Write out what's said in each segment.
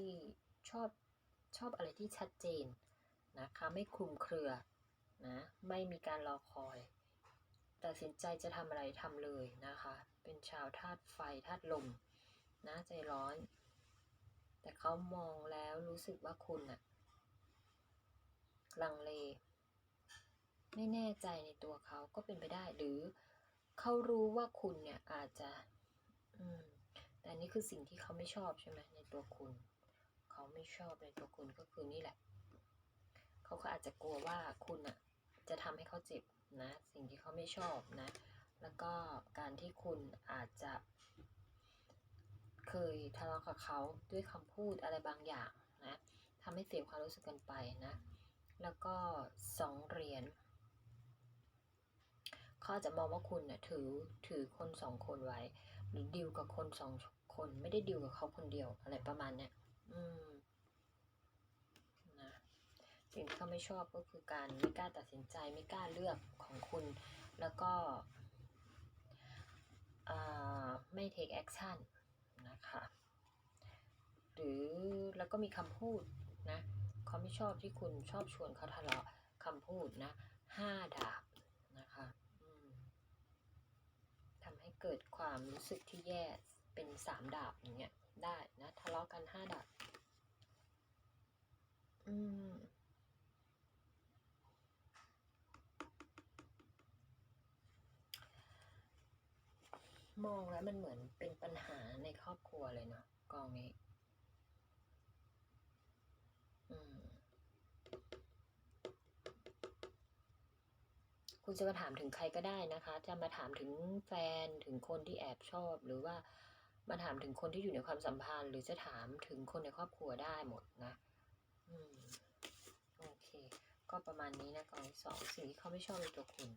ที่ชอบชอบอะไรที่ชัดเจนนะคะไม่คลุมเครือนะไม่มีการรอคอยตัดสินใจจะทำอะไรทำเลยนะคะ เป็นชาวธาตุไฟธาตุลมนะใจร้อน แต่เขามองแล้วรู้สึกว่าคุณอะลังเล ไม่แน่ใจในตัวเขาก็เป็นไปได้ หรือเขารู้ว่าคุณเนี่ยอาจจะ อืม แต่นี่คือสิ่งที่เขาไม่ชอบใช่ไหมในตัวคุณ เขาไม่ชอบในตัวคุณก็คือนี่แหละ เขาก็อาจจะกลัวว่าคุณอะจะทำให้เขาเจ็บนะ สิ่งที่เขาไม่ชอบนะ แล้วก็การที่คุณอาจจะเคยทะเลาะกับเขาด้วยคำพูดอะไรบางอย่างนะทำให้เสียความรู้สึกกันไปนะ แล้วก็สองเหรียญเขาอาจจะมองว่าคุณเนะ่ยถือถือคนสองคนไว้ หรือดิวกับคนสองคนไม่ได้ดิวกับเขาคนเดียวอะไรประมาณเนี้ย อืมนะสิ่งที่เขาไม่ชอบก็คือการไม่กล้าตัดสินใจไม่กล้าเลือกของคุณ แล้วก็ไม่ take action นะคะ หรือแล้วก็มีคำพูดนะเขาไม่ชอบที่คุณชอบชวนเขาทะเลาะคำพูดนะห้าดาบนะคะทำให้เกิดความรู้สึกที่แย่เป็นสามดาบอย่างเงี้ยได้นะทะเลาะกันห้าดาบ อืม มองแล้วมันเหมือนเป็นปัญหาในครอบครัวเลยเนาะกองนี้ อืม คุณจะมาถามถึงใครก็ได้นะคะ จะมาถามถึงแฟนถึงคนที่แอบชอบหรือว่ามาถามถึงคนที่อยู่ในความสัมพันธ์ หรือจะถามถึงคนในครอบครัวได้หมดนะ อืม ก็ประมาณนี้นะกองสองสิ่งที่เขาไม่ชอบในตัวคุณ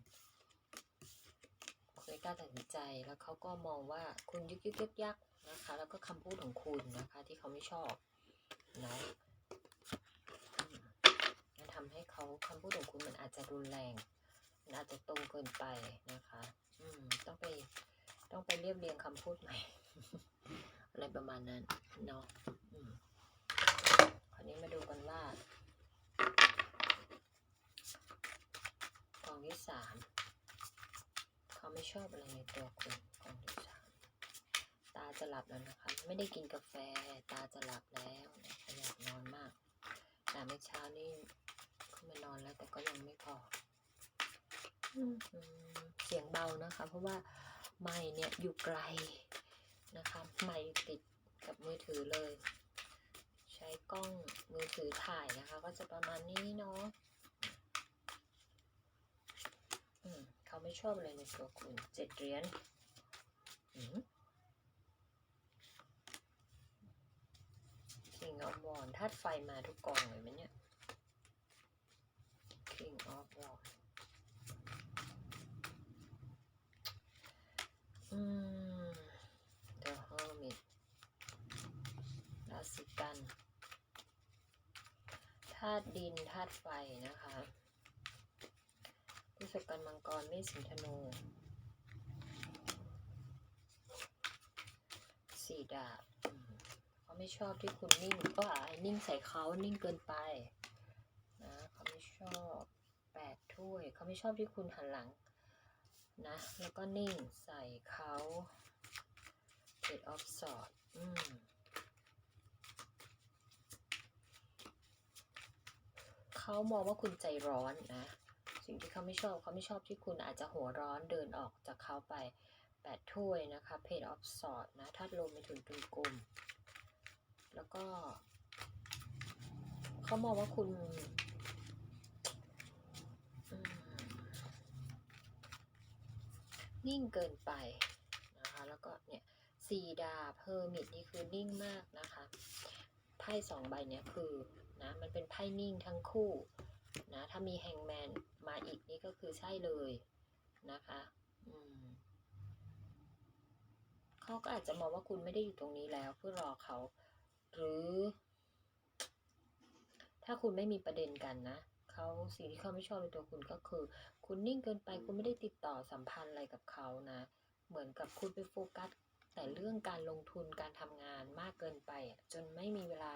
คุณไม่กล้าตัดสินใจแล้วเขาก็มองว่าคุณยึกยึกยักยักนะคะ แล้วก็คำพูดของคุณนะคะ ที่เขาไม่ชอบนะมันทำให้เขาคำพูดของคุณมันอาจจะรุนแรงมันอาจจะตรงเกินไปนะคะ อืมต้องไปต้องไปเรียบเรียงคำพูดใหม่ อะไรประมาณนั้นเนาะอืมคราวนี้มาดูกันว่ากองที่ สามเขาไม่ชอบอะไรในตัวคุณกองที่สามตาจะหลับแล้วนะคะ ไม่ได้กินกาแฟ ตาจะหลับแล้วนะคะอยากนอนมาก แต่เมื่อเช้านี่ขึ้นมานอนแล้วแต่ก็ยังไม่พออเสียงเบานะคะ เพราะว่าไม้เนี่ยอยู่ไกลนะคะไม้ติดกับมือถือเลย ใช้กล้องมือถือถ่ายนะคะ ก็จะประมาณนี้เนาะอืมเขา ไม่ชอบอะไรในตัวคุณเจ็ดเหรียญอืม King of Wands ธาตุไฟมาทุกกองเลยไหมเนี่ย King of Wands อืม The Hermit ราศีกันธาตุดินธาตุไฟนะคะ พฤษกันมังกรเมษสิงธนูสี่ดาบเขาไม่ชอบที่คุณนิ่งก็อ่านิ่งใส่เขานิ่งเกินไปนะเขาไม่ชอบแปดถ้วยเขาไม่ชอบที่คุณหันหลังนะแล้วก็นิ่งใส่เขาเ e ดออฟสอดอืมเขามองว่าคุณใจร้อนนะ สิ่งที่เขาไม่ชอบเขาไม่ชอบที่คุณอาจจะหัวร้อนเดินออกจากเขาไปแปดถ้วยนะคะเพจออฟสอดนะธาตุลมไปถึงตุนกลมแล้วก็ เขามองว่าคุณนิ่งเกินไปนะคะ แล้วก็เนี่ยสี่ดาเฮอร์มิตนี่คือนิ่งมากนะคะ ไพ่สองใบเนี้ยคือนะมันเป็นไพ่นิ่งทั้งคู่ นะถ้ามีแฮงแมนมาอีกนี่ก็คือใช่เลยนะคะอืมเขาก็อาจจะมองว่าคุณไม่ได้อยู่ตรงนี้แล้วเพื่อรอเขา หรือ ถ้าคุณไม่มีประเด็นกันนะเขาสิ่งที่เขาไม่ชอบในตัวคุณก็คือ คุณนิ่งเกินไปคุณไม่ได้ติดต่อสัมพันธ์อะไรกับเขานะ เหมือนกับคุณไปโฟกัสแต่เรื่องการลงทุนการทำงานมากเกินไป จนไม่มีเวลา